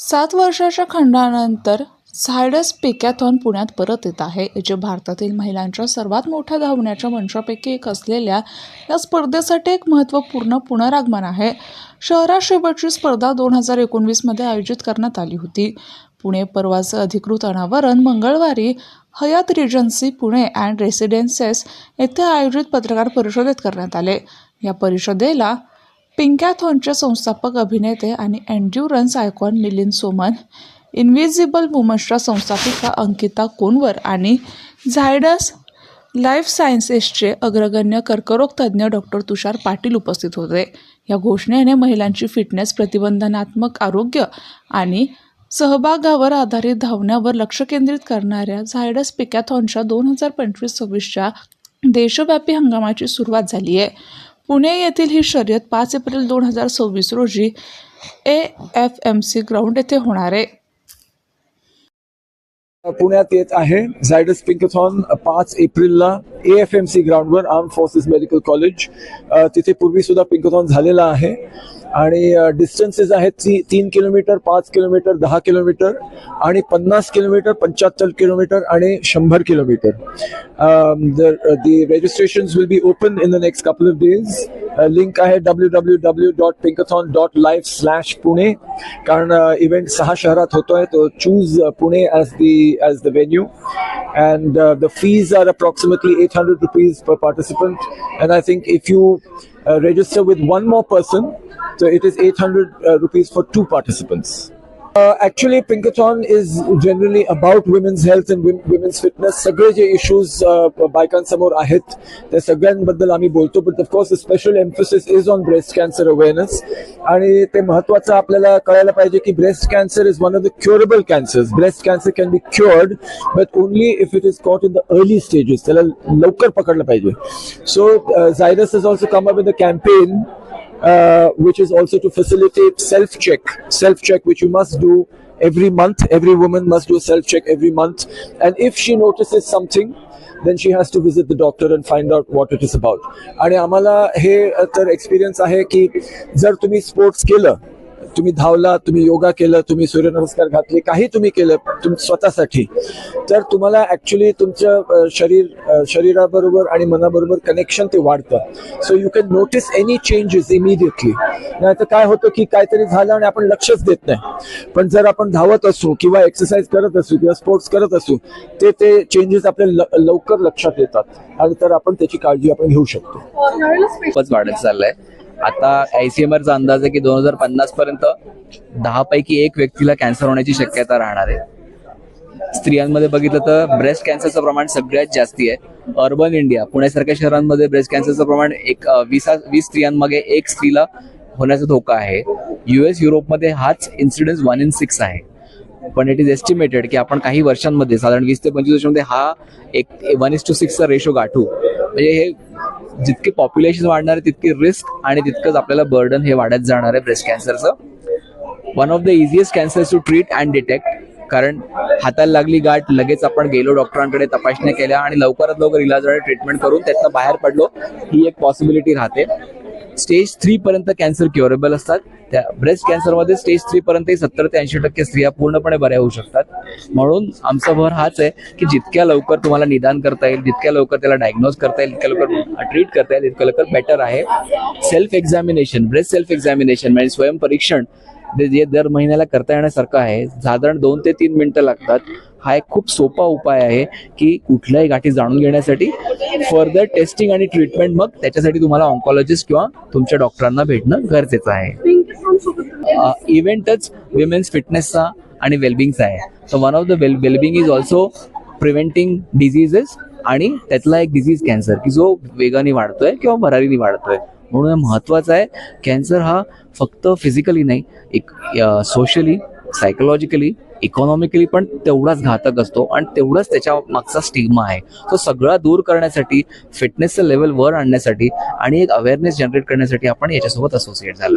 सात वर्षाच्या खंडानंतर झायडस पिकॅथॉन पुण्यात परत येत आहे. जे भारतातील महिलांच्या सर्वात मोठ्या धावण्याच्या मंचापैकी एक असलेल्या या स्पर्धेसाठी एक महत्त्वपूर्ण पुनरागमन आहे. शहरात शेवटची स्पर्धा दोन हजार एकोणवीसमध्ये आयोजित करण्यात आली होती. पुणे परवाचं अधिकृत अनावरण मंगळवारी Hyatt Regency Pune and residences येथे आयोजित पत्रकार परिषदेत करण्यात आले. या परिषदेला पिंकॅथॉनचे संस्थापक अभिनेते आणि endurance icon Milind Soman invisible वुमन्सच्या संस्थापिका अंकिता कोनवर आणि झायडस लाईफ सायन्सेसचे अग्रगण्य कर्करोग तज्ज्ञ डॉक्टर तुषार पाटील उपस्थित होते. या घोषणेने महिलांची फिटनेस प्रतिबंधनात्मक आरोग्य आणि सहभागावर आधारित धावण्यावर लक्ष केंद्रित करणाऱ्या झायडस पिकॅथॉनच्या दोन हजार पंचवीस सव्वीसच्या देशव्यापी हंगामाची सुरुवात झाली आहे. पुणे येथील ही शर्यत पाच एप्रिल दोन हजार सव्वीस रोजी A F M C ground येथे होणार आहे. पुण्यात येत आहे झायडस पिंकथॉन पाच एप्रिलला ए एफ एम सी ग्राउंडवर आर्म फोर्सेस मेडिकल कॉलेज. तिथे पूर्वी सुद्धा पिंकथॉन झालेला आहे. आणि डिस्टन्सेस आहेत ती तीन किलोमीटर पाच किलोमीटर दहा किलोमीटर आणि पन्नास किलोमीटर पंच्याहत्तर किलोमीटर आणि शंभर kilometre. The registration will be open in the next couple of days link आहे W W W dot Pinkathon dot life slash Pune कारण इव्हेंट सहा शहरात होतोय तो choose Pune as the as the venue and uh, the fees are approximately 800 rupees per participant. And i think if you uh, register with one more person so it is 800 uh, rupees for two participants. Uh, actually pinkathon is generally about women's health and wom- women's fitness. सगळे जे issues बायकांसमोर आहेत त्या सगळ्यांबद्दल आम्ही बोलतो but of course special emphasis is on breast cancer awareness आणि ते महत्वाचं आपल्याला कळायला पाहिजे की breast cancer is one of the curable cancers breast cancer can be cured but only if it is caught in the early stages त्याला लवकर पकडलं पाहिजे so Zydus is also come up with a campaign uh, which is also to facilitate self check self check which you must do every month every woman must do a self check every month and if she notices something then she has to visit the doctor and find out what it is about आणि आम्हाला हे अ, तर experience आहे की जर तुम्ही sports केलं तुम्ही धावला तुम्ही योगा केलं तुम्ही सूर्यनमस्कार घातले काही तुम्ही केलं तुम स्वतःसाठी तर तुम्हाला ऍक्च्युली तुमचं शरीर शरीराबरोबर आणि मनाबरोबर कनेक्शन ते वाढतं. So you can notice any changes immediately नाही तर काय होतं की काहीतरी झालं आणि आपण लक्षच देत नाही. पण जर आपण धावत असू किंवा एक्सरसाइज करत असू किंवा स्पोर्ट्स करत असू ते ते चेंजेस आपल्या ल- लवकर लक्षात येतात. आणि तर आपण त्याची काळजी आपण घेऊ शकतो. खूपच वाढत चाललंय. आता आयसीएमआरचा अंदाज आहे की दोन हजार पन्नास पर्यंत दहा पैकी एक व्यक्तीला कॅन्सर होण्याची शक्यता राहणार आहे. स्त्रियांमध्ये बघितलं तर ब्रेस्ट कॅन्सरचं प्रमाण सगळ्यात जास्ती आहे. अर्बन इंडिया पुण्यासारख्या शहरांमध्ये ब्रेस्ट कॅन्सरचं प्रमाण एक वीसा वीस वीस स्त्रियांमागे एक स्त्रीला होण्याचा धोका आहे. युएस युरोपमध्ये हाच इन्सिडन्स वन इन सिक्स आहे. पण इट इज एस्टिमेटेड की आपण काही वर्षांमध्ये साधारण वीस ते पंचवीस वर्षांमध्ये हा एक वन इस टू सिक्सचा रेशो गाठू. म्हणजे हे जितके पॉप्युलेशन वाढणार आहे तितकी रिस्क आणि तितकंच आपल्याला बर्डन हे वाढत जाणार आहे breast कॅन्सरचं one of the easiest cancer to treat and detect कारण हाताला लागली गाठ लगेच आपण गेलो डॉक्टरांकडे तपासण्या केल्या आणि लवकरात लवकर इलाज ट्रीटमेंट करून त्यातनं बाहेर पडलो ही एक पॉसिबिलिटी राहते. स्टेज थ्री पर्यंत कॅन्सर क्युरेबल असतात. त्या ब्रेस्ट कॅन्सरमध्ये स्टेज थ्री पर्यंत सत्तर ते ऐंशी टक्के स्त्रिया पूर्णपणे बऱ्या होऊ शकतात. म्हणून आमचा भर हाच आहे की जितक्या लवकर तुम्हाला निदान करता येईल जितक्या लवकर त्याला डायग्नोज करता येईल जितक्या लवकर ट्रीट करता येईल तितक्या लवकर बेटर आहे. Self examination breast self examination म्हणजे स्वयंपरीक्षण जे जे दर महिन्याला करता येण्यासारखं आहे. साधारण दोन ते तीन मिनिटं लागतात. हा एक खूप सोपा उपाय आहे की कुठल्याही गाठी जाणून घेण्यासाठी फर्दर टेस्टिंग आणि ट्रीटमेंट मग त्याच्यासाठी तुम्हाला ऑन्कॉलॉजिस्ट किंवा तुमच्या डॉक्टरांना भेटणं गरजेचं आहे. इव्हेंटच विमेन्स फिटनेसचा आणि वेलबिंगचा आहे. So one of the well wellbeing is also preventing diseases आणि त्यातला एक डिझीज कॅन्सर की जो वेगाने वाढतोय किंवा भरारीने वाढतोय. म्हणून हे आहे. कॅन्सर हा फक्त फिजिकली नाही एक सोशली सायकोलॉजिकली इकॉनॉमिकली पण तेवढाच घातक असतो आणि तेवढाच त्याच्या मागचा स्टिग्मा आहे. तो सगळा दूर करण्यासाठी फिटनेसचं लेवल वर आणण्यासाठी आणि एक अवेअरनेस जनरेट करण्यासाठी आपण याच्यासोबत असोसिएट झालो.